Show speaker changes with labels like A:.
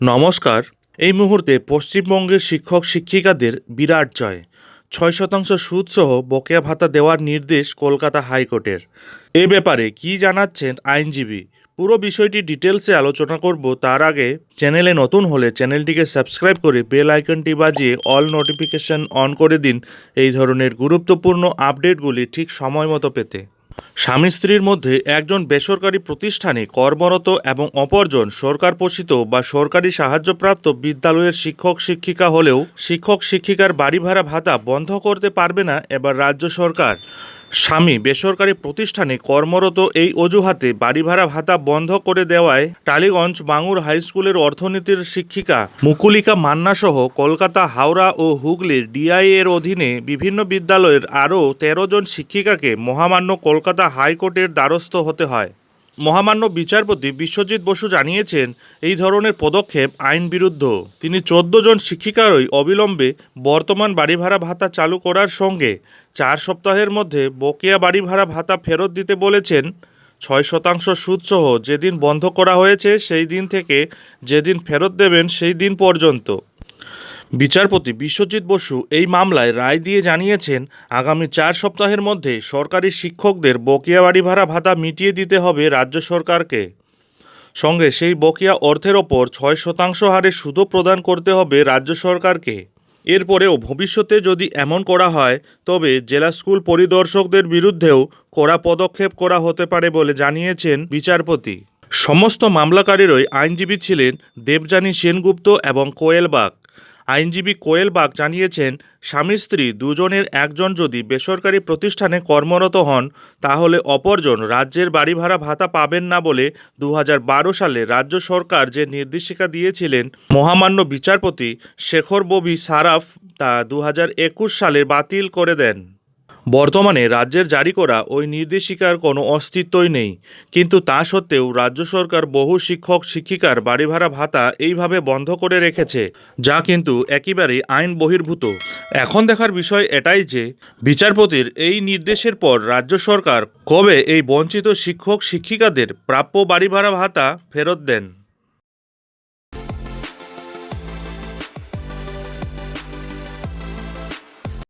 A: নমস্কার। এই মুহূর্তে পশ্চিমবঙ্গের শিক্ষক শিক্ষিকাদের বিরাট জয়। ছয় শতাংশ সুদসহ বকেয়া ভাতা দেওয়ার নির্দেশ কলকাতা হাইকোর্টের। এ ব্যাপারে কি জানাচ্ছেন আইনজীবী? পুরো বিষয়টি ডিটেলসে আলোচনা করব। তার আগে চ্যানেলে নতুন হলে চ্যানেলটিকে সাবস্ক্রাইব করে বেল আইকনটি বাজিয়ে অল নোটিফিকেশন অন করে দিন। এই ধরনের গুরুত্বপূর্ণ আপডেটগুলি ঠিক সময় মতো পেতে। স্বামী স্ত্রীর মধ্যে একজন বেসরকারি প্রতিষ্ঠানে কর্মরত এবং অপরজন সরকার পোষিত বা সরকারি সাহায্যপ্রাপ্ত বিদ্যালয়ের শিক্ষক শিক্ষিকা হলেও শিক্ষক শিক্ষিকার বাড়ি ভাড়া ভাতা বন্ধ করতে পারবে না এবার রাজ্য সরকার। স্বামী বেসরকারি প্রতিষ্ঠানে কর্মরত এই অজুহাতে বাড়ি ভাড়া ভাতা বন্ধ করে দেওয়ায় টালিগঞ্জ বাঙুর হাই স্কুলের অর্থনীতির শিক্ষিকা মুকুলিকা মান্নাসহ কলকাতা, হাওড়া ও হুগলির ডিআই এর অধীনে বিভিন্ন বিদ্যালয়ের আরও তেরো জন শিক্ষিকাকে মহামান্য কলকাতা হাইকোর্টের দ্বারস্থ হতে হয়। মহামান্য বিচারপতি বিশ্বজিৎ বসু জানিয়েছেন, এই ধরনের পদক্ষেপ আইন বিরুদ্ধ। তিনি চোদ্দ জন শিক্ষিকারই অবিলম্বে বর্তমান বাড়ি ভাড়া ভাতা চালু করার সঙ্গে চার সপ্তাহের মধ্যে বকেয়া বাড়ি ভাড়া ভাতা ফেরত দিতে বলেছেন। ছয় শতাংশ সুদসহ যেদিন বন্ধ করা হয়েছে, সেই দিন থেকে যেদিন ফেরত দেবেন, সেই দিন পর্যন্ত। বিচারপতি বিশ্বজিৎ বসু এই মামলায় রায় দিয়ে জানিয়েছেন, আগামী চার সপ্তাহের মধ্যে সরকারি শিক্ষকদের বকেয়া বাড়ি ভাড়া ভাতা মিটিয়ে দিতে হবে রাজ্য সরকারকে। সঙ্গে সেই বকেয়া অর্থের ওপর ছয় শতাংশ হারে সুদও প্রদান করতে হবে রাজ্য সরকারকে। এরপরেও ভবিষ্যতে যদি এমন করা হয়, তবে জেলা স্কুল পরিদর্শকদের বিরুদ্ধেও কড়া পদক্ষেপ করা হতে পারে বলে জানিয়েছেন বিচারপতি। সমস্ত মামলাকারীরই আইনজীবী ছিলেন দেবযানী সেনগুপ্ত এবং কোয়েল বাগ আইনজীবী কোয়েল বাগ জানিয়েছেন, স্বামী স্ত্রী দুজনের একজন যদি বেসরকারি প্রতিষ্ঠানে কর্মরত হন, তাহলে অপরজন রাজ্যের বাড়ি ভাড়া ভাতা পাবেন না বলে দু হাজার বারো সালে রাজ্য সরকার যে নির্দেশিকা দিয়েছিলেন, মহামান্য বিচারপতি শেখর ববি সারাফ তা দু হাজার একুশ সালে বাতিল করে দেন। বর্তমানে রাজ্যের জারি করা ওই নির্দেশিকার কোনো অস্তিত্বই নেই। কিন্তু তা সত্ত্বেও রাজ্য সরকার বহু শিক্ষক, শিক্ষিকার বাড়ি ভাড়া ভাতা এইভাবে বন্ধ করে রেখেছে, যা কিন্তু একেবারেই আইন বহির্ভূত। এখন দেখার বিষয় এটাই যে, বিচারপতির এই নির্দেশের পর রাজ্য সরকার কবে এই বঞ্চিত শিক্ষক, শিক্ষিকাদের প্রাপ্য বাড়ি ভাড়া ভাতা ফেরত দেন?